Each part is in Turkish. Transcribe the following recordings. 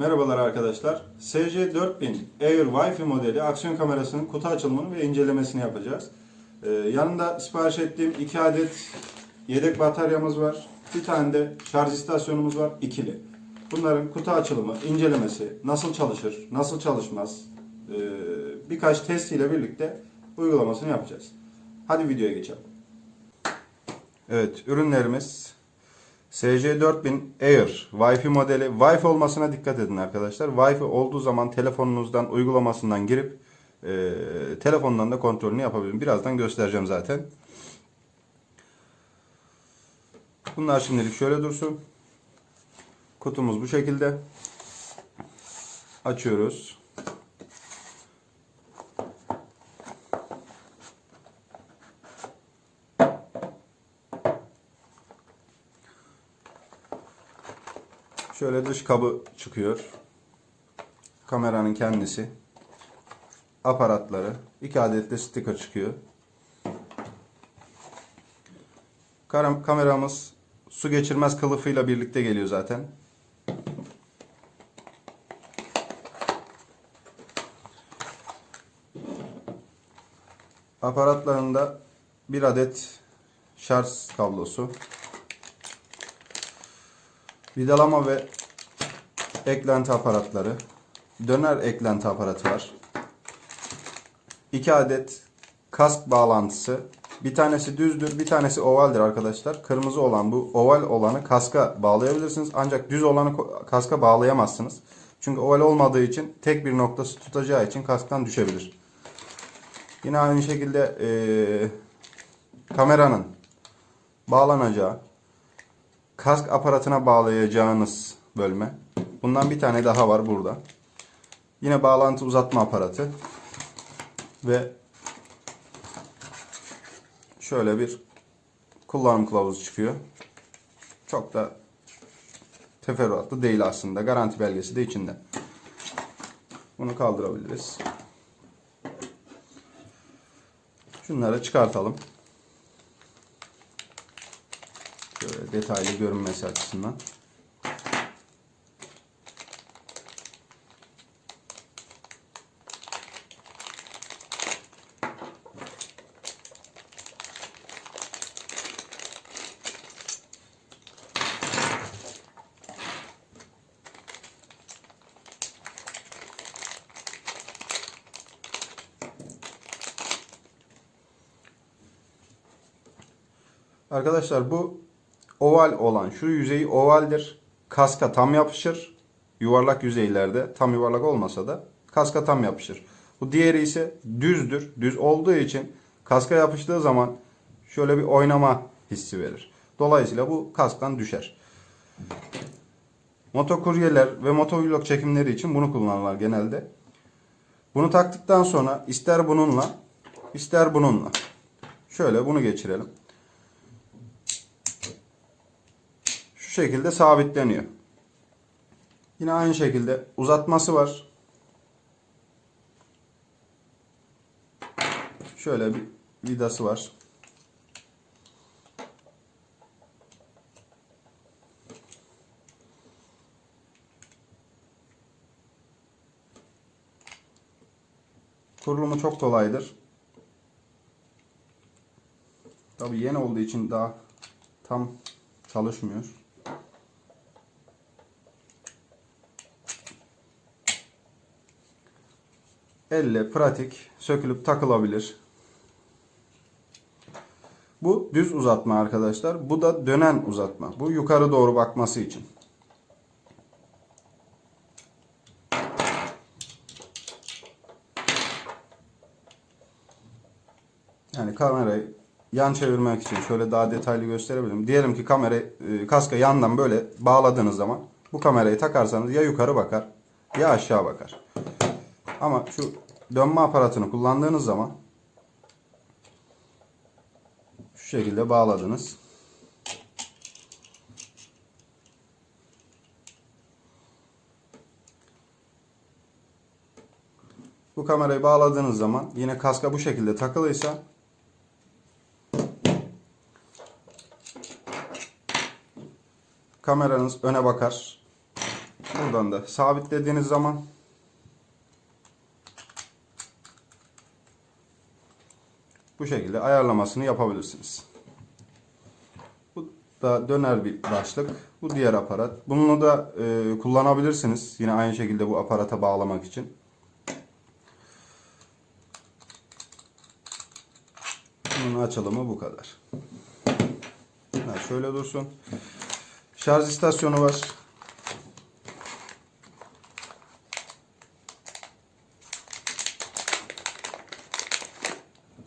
Merhabalar arkadaşlar. SC4000 Air Wi-Fi modeli aksiyon kamerasının kutu açılımını ve incelemesini yapacağız. Ee, yanında sipariş ettiğim 2 adet yedek bataryamız var. Bir tane de şarj istasyonumuz var ikili. Bunların kutu açılımı, incelemesi, nasıl çalışır, nasıl çalışmaz ee, birkaç test ile birlikte uygulamasını yapacağız. Hadi videoya geçelim. Evet, ürünlerimiz SC4000 Air Wi-Fi modeli. Wi-Fi olmasına dikkat edin arkadaşlar. Wi-Fi olduğu zaman telefonunuzdan uygulamasından girip e, telefondan da kontrolünü yapabilirim. Birazdan göstereceğim zaten. Bunlar şimdilik şöyle dursun. Kutumuz bu şekilde. Açıyoruz. Şöyle dış kabı çıkıyor. Kameranın kendisi. Aparatları. iki adet de sticker çıkıyor. Kameramız su geçirmez kılıfıyla birlikte geliyor zaten. Aparatlarında bir adet şarj kablosu. Vidalama ve eklenti aparatları. Döner eklenti aparatı var. 2 adet kask bağlantısı. Bir tanesi düzdür, bir tanesi ovaldir arkadaşlar. Kırmızı olan bu oval olanı kaska bağlayabilirsiniz. Ancak düz olanı kaska bağlayamazsınız. Çünkü oval olmadığı için tek bir noktası tutacağı için kasktan düşebilir. Yine aynı şekilde eee, kameranın bağlanacağı kask aparatına bağlayacağınız bölme. Bundan bir tane daha var burada. Yine bağlantı uzatma aparatı. Ve şöyle bir kullanım kılavuzu çıkıyor. Çok da teferruatlı değil aslında. Garanti belgesi de içinde. Bunu kaldırabiliriz. Şunları çıkartalım. Şöyle detaylı görünmesi açısından. Arkadaşlar bu oval olan şu yüzeyi ovaldir. Kaska tam yapışır. Yuvarlak yüzeylerde tam yuvarlak olmasa da kaska tam yapışır. Bu diğeri ise düzdür. Düz olduğu için kaska yapıştığı zaman şöyle bir oynama hissi verir. Dolayısıyla bu kasktan düşer. Motokuryeler ve motovlog çekimleri için bunu kullanırlar genelde. Bunu taktıktan sonra ister bununla ister bununla. Şöyle bunu geçirelim. Şu şekilde sabitleniyor. Yine aynı şekilde uzatması var. Şöyle bir vidası var. Kurulumu çok kolaydır. Tabi yeni olduğu için daha tam çalışmıyor. Elle pratik sökülüp takılabilir. Bu düz uzatma arkadaşlar. Bu da dönen uzatma. Bu yukarı doğru bakması için. Yani kamerayı yan çevirmek için şöyle daha detaylı gösterebilirim. Diyelim ki kamerayı e, kaska yandan böyle bağladığınız zaman bu kamerayı takarsanız ya yukarı bakar ya aşağı bakar. Ama şu dönme aparatını kullandığınız zaman şu şekilde bağladınız. Bu kamerayı bağladığınız zaman yine kaska bu şekilde takılıysa kameranız öne bakar. Buradan da sabitlediğiniz zaman bu şekilde ayarlamasını yapabilirsiniz. Bu da döner bir başlık. Bu diğer aparat. Bunu da e, kullanabilirsiniz. Yine aynı şekilde bu aparata bağlamak için. Bunun açılımı bu kadar. Ha, şöyle dursun. Şarj istasyonu var.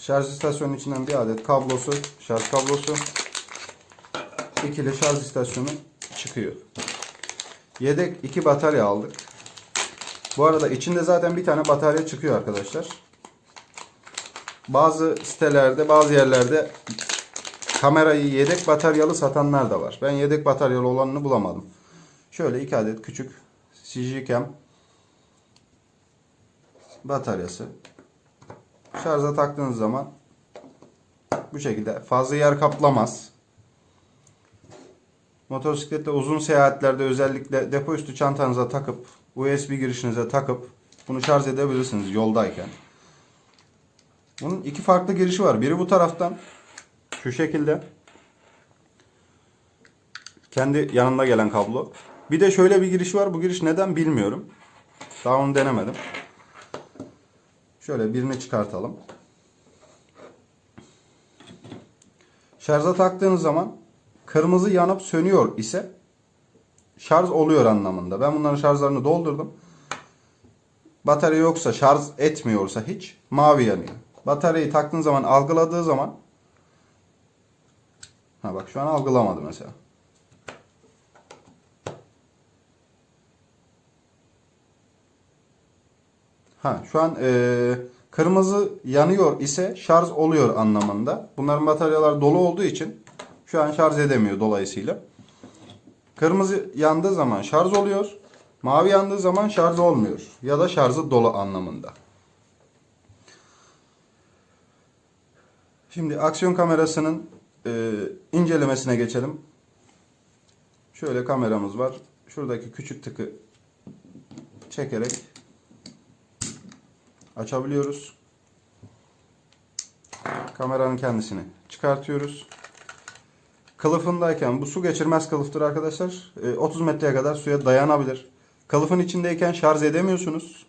Şarj istasyonunun içinden bir adet kablosu, şarj kablosu, ikili şarj istasyonu çıkıyor. Yedek iki batarya aldık. Bu arada içinde zaten bir tane batarya çıkıyor arkadaşlar. Bazı sitelerde, bazı yerlerde kamerayı yedek bataryalı satanlar da var. Ben yedek bataryalı olanını bulamadım. Şöyle iki adet küçük CGCam bataryası. Şarja taktığınız zaman bu şekilde fazla yer kaplamaz. Motosikletle uzun seyahatlerde özellikle depo üstü çantanıza takıp USB girişinize takıp bunu şarj edebilirsiniz yoldayken. Bunun iki farklı girişi var. Biri bu taraftan şu şekilde kendi yanında gelen kablo. Bir de şöyle bir giriş var. Bu giriş neden bilmiyorum. Daha onu denemedim. Şöyle birini çıkartalım. Şarja taktığınız zaman kırmızı yanıp sönüyor ise şarj oluyor anlamında. Ben bunların şarjlarını doldurdum. Batarya yoksa şarj etmiyorsa hiç mavi yanıyor. Bataryayı taktığın zaman algıladığı zaman ha bak şu an algılamadı mesela. Ha şu an e, kırmızı yanıyor ise şarj oluyor anlamında. Bunların bataryalar dolu olduğu için şu an şarj edemiyor dolayısıyla. Kırmızı yandığı zaman şarj oluyor. Mavi yandığı zaman şarj olmuyor. Ya da şarjı dolu anlamında. Şimdi aksiyon kamerasının e, incelemesine geçelim. Şöyle kameramız var. Şuradaki küçük tıkı çekerek açabiliyoruz. Kameranın kendisini çıkartıyoruz. Kılıfındayken bu su geçirmez kılıftır arkadaşlar. E, 30 metreye kadar suya dayanabilir. Kılıfın içindeyken şarj edemiyorsunuz.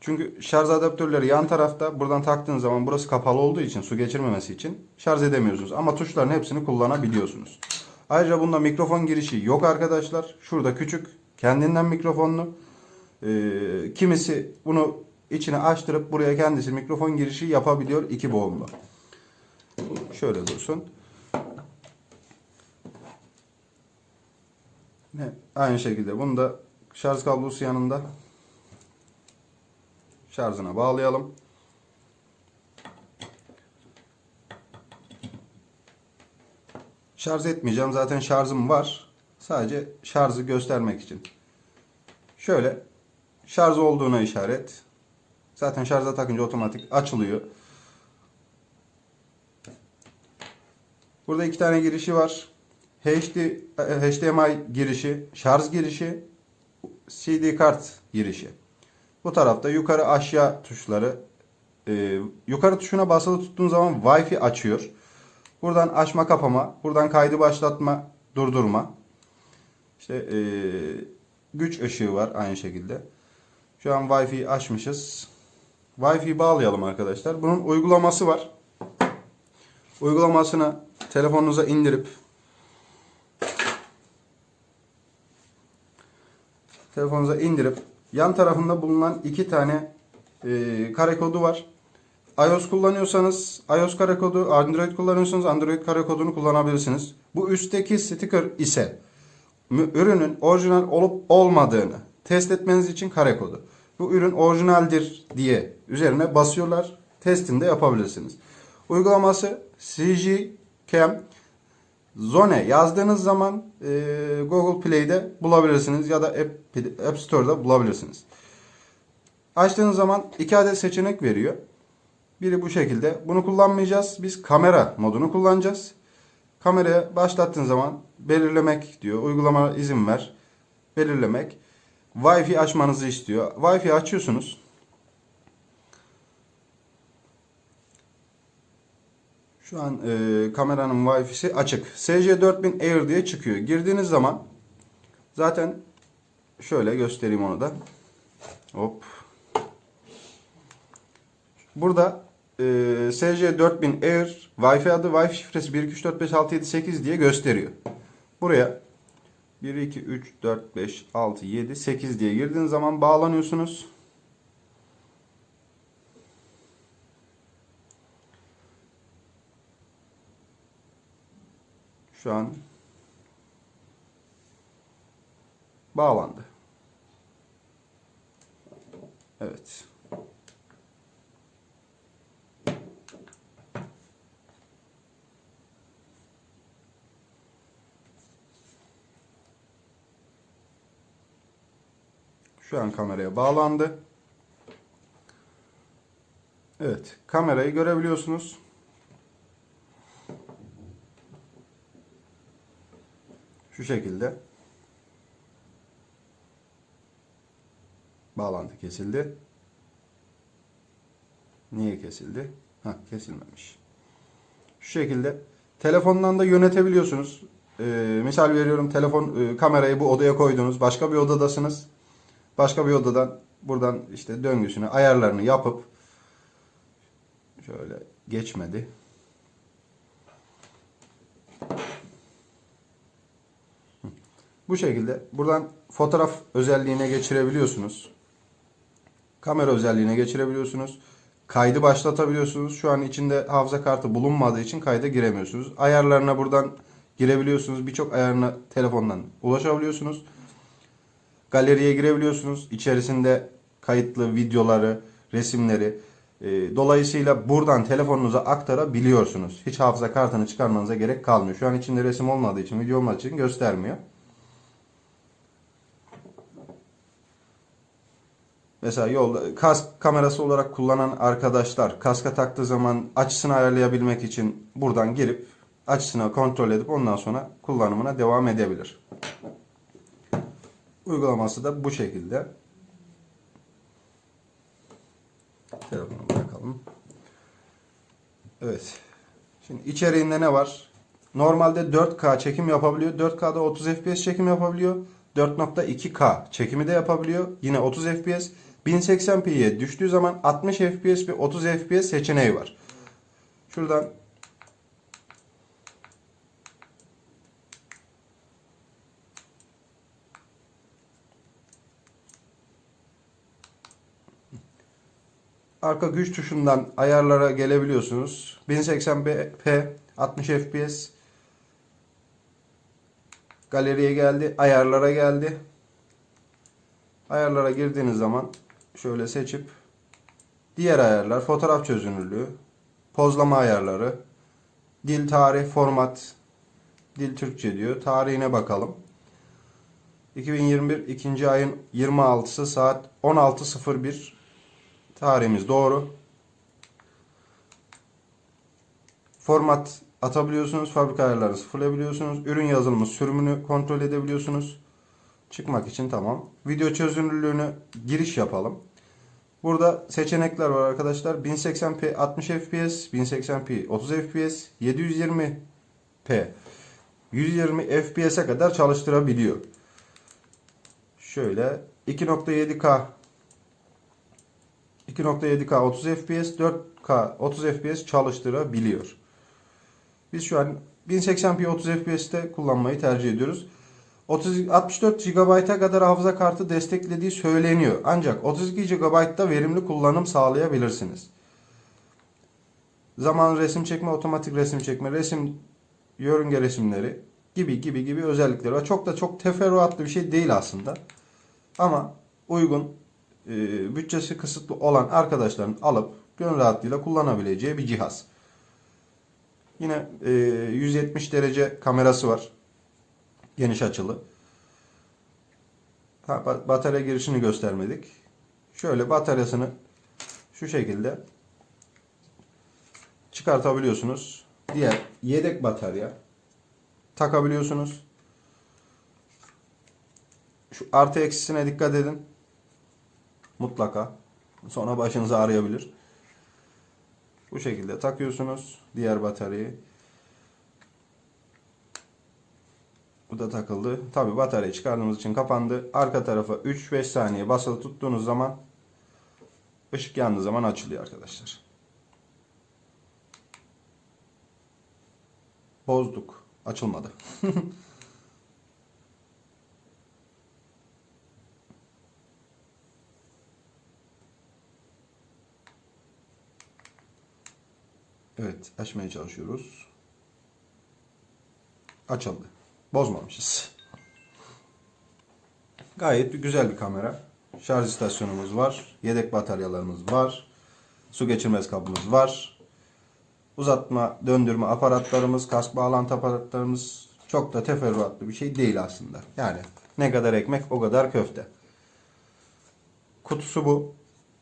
Çünkü şarj adaptörleri yan tarafta. Buradan taktığınız zaman burası kapalı olduğu için su geçirmemesi için şarj edemiyorsunuz. Ama tuşların hepsini kullanabiliyorsunuz. Ayrıca bunda mikrofon girişi yok arkadaşlar. Şurada küçük kendinden mikrofonlu. Ee, kimisi bunu içine açtırıp buraya kendisi mikrofon girişi yapabiliyor iki boğumlu. Şöyle dursun. Ne? Aynı şekilde bunu da şarj kablosu yanında şarjına bağlayalım. Şarj etmeyeceğim. Zaten şarjım var. Sadece şarjı göstermek için. Şöyle şarj olduğuna işaret. Zaten şarja takınca otomatik açılıyor. Burada iki tane girişi var. HD, HDMI girişi, şarj girişi, CD kart girişi. Bu tarafta yukarı aşağı tuşları. Ee, yukarı tuşuna basılı tuttuğun zaman Wi-Fi açıyor. Buradan açma kapama, buradan kaydı başlatma, durdurma. İşte ee, güç ışığı var aynı şekilde. Şu an Wi-Fi açmışız. Wi-Fi bağlayalım arkadaşlar. Bunun uygulaması var. Uygulamasını telefonunuza indirip telefonunuza indirip yan tarafında bulunan iki tane e, kare kodu var. iOS kullanıyorsanız iOS kare kodu, Android kullanıyorsanız Android kare kodunu kullanabilirsiniz. Bu üstteki sticker ise ürünün orijinal olup olmadığını test etmeniz için kare kodu. Bu ürün orijinaldir diye üzerine basıyorlar. Testini de yapabilirsiniz. Uygulaması CG Cam Zone yazdığınız zaman e, Google Play'de bulabilirsiniz ya da App, App Store'da bulabilirsiniz. Açtığınız zaman iki adet seçenek veriyor. Biri bu şekilde. Bunu kullanmayacağız. Biz kamera modunu kullanacağız. Kameraya başlattığın zaman belirlemek diyor. Uygulama izin ver. belirlemek. Wi-Fi açmanızı istiyor. Wi-Fi açıyorsunuz. Şu an e, kameranın Wi-Fi'si açık. SC4000 Air diye çıkıyor. Girdiğiniz zaman zaten şöyle göstereyim onu da. Hop. Burada e, SC4000 Air Wi-Fi adı Wi-Fi şifresi 1 2 3 4 5 6 7 8 diye gösteriyor. Buraya 1 2 3 4 5 6 7 8 diye girdiğiniz zaman bağlanıyorsunuz. Şu an bağlandı. Evet. Şu an kameraya bağlandı. Evet, kamerayı görebiliyorsunuz. Şu şekilde. Bağlantı kesildi. Niye kesildi? Ha, kesilmemiş. Şu şekilde telefondan da yönetebiliyorsunuz. Ee, misal veriyorum telefon e, kamerayı bu odaya koydunuz. Başka bir odadasınız. Başka bir odadan buradan işte döngüsünü ayarlarını yapıp şöyle geçmedi. Bu şekilde buradan fotoğraf özelliğine geçirebiliyorsunuz. Kamera özelliğine geçirebiliyorsunuz. Kaydı başlatabiliyorsunuz. Şu an içinde hafıza kartı bulunmadığı için kayda giremiyorsunuz. Ayarlarına buradan girebiliyorsunuz. Birçok ayarına telefondan ulaşabiliyorsunuz. Galeriye girebiliyorsunuz. İçerisinde kayıtlı videoları, resimleri. e, dolayısıyla buradan telefonunuza aktarabiliyorsunuz. Hiç hafıza kartını çıkarmanıza gerek kalmıyor. Şu an içinde resim olmadığı için, video olmadığı için göstermiyor. Mesela yolda kask kamerası olarak kullanan arkadaşlar kaska taktığı zaman açısını ayarlayabilmek için buradan girip açısını kontrol edip ondan sonra kullanımına devam edebilir. Uygulaması da bu şekilde. Telefonu bırakalım. Evet. Şimdi içeriğinde ne var? Normalde 4K çekim yapabiliyor. 4K'da 30 FPS çekim yapabiliyor. 4.2K çekimi de yapabiliyor. Yine 30 FPS. 1080p'ye düştüğü zaman 60 FPS ve 30 FPS seçeneği var. Şuradan arka güç tuşundan ayarlara gelebiliyorsunuz. 1080p 60 FPS galeriye geldi, ayarlara geldi. Ayarlara girdiğiniz zaman şöyle seçip diğer ayarlar, fotoğraf çözünürlüğü, pozlama ayarları, dil, tarih, format, dil Türkçe diyor. Tarihine bakalım. 2021 2. ayın 26'sı saat 16.01 tarihimiz doğru. Format atabiliyorsunuz. Fabrika ayarlarını sıfırlayabiliyorsunuz. Ürün yazılımı sürümünü kontrol edebiliyorsunuz. Çıkmak için tamam. Video çözünürlüğünü giriş yapalım. Burada seçenekler var arkadaşlar. 1080p 60 fps, 1080p 30 fps, 720p 120 fps'e kadar çalıştırabiliyor. Şöyle 2.7K 2.7K 30 FPS, 4K 30 FPS çalıştırabiliyor. Biz şu an 1080p 30 FPS'te kullanmayı tercih ediyoruz. 30, 64 GB'a kadar hafıza kartı desteklediği söyleniyor. Ancak 32 GB'da verimli kullanım sağlayabilirsiniz. Zaman resim çekme, otomatik resim çekme, resim yörünge resimleri gibi gibi gibi özellikleri var. Çok da çok teferruatlı bir şey değil aslında. Ama uygun, e, bütçesi kısıtlı olan arkadaşların alıp gönül rahatlığıyla kullanabileceği bir cihaz. Yine e, 170 derece kamerası var. Geniş açılı. Ha, ba- batarya girişini göstermedik. Şöyle bataryasını şu şekilde çıkartabiliyorsunuz. Diğer yedek batarya takabiliyorsunuz. Şu artı eksisine dikkat edin. Mutlaka. Sonra başınızı ağrıyabilir. Bu şekilde takıyorsunuz diğer bataryayı. Bu da takıldı. Tabi bataryayı çıkardığımız için kapandı. Arka tarafa 3-5 saniye basılı tuttuğunuz zaman ışık yandığı zaman açılıyor arkadaşlar. Bozduk. Açılmadı. Evet, açmaya çalışıyoruz. Açıldı. Bozmamışız. Gayet bir güzel bir kamera. Şarj istasyonumuz var. Yedek bataryalarımız var. Su geçirmez kabımız var. Uzatma, döndürme aparatlarımız, kask bağlantı aparatlarımız çok da teferruatlı bir şey değil aslında. Yani ne kadar ekmek o kadar köfte. Kutusu bu.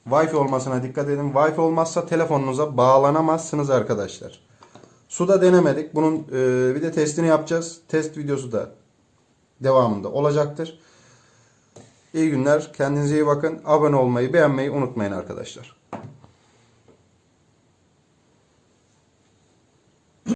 Wi-Fi olmasına dikkat edin. Wi-Fi olmazsa telefonunuza bağlanamazsınız arkadaşlar. Suda denemedik. Bunun e, bir de testini yapacağız. Test videosu da devamında olacaktır. İyi günler. Kendinize iyi bakın. Abone olmayı, beğenmeyi unutmayın arkadaşlar.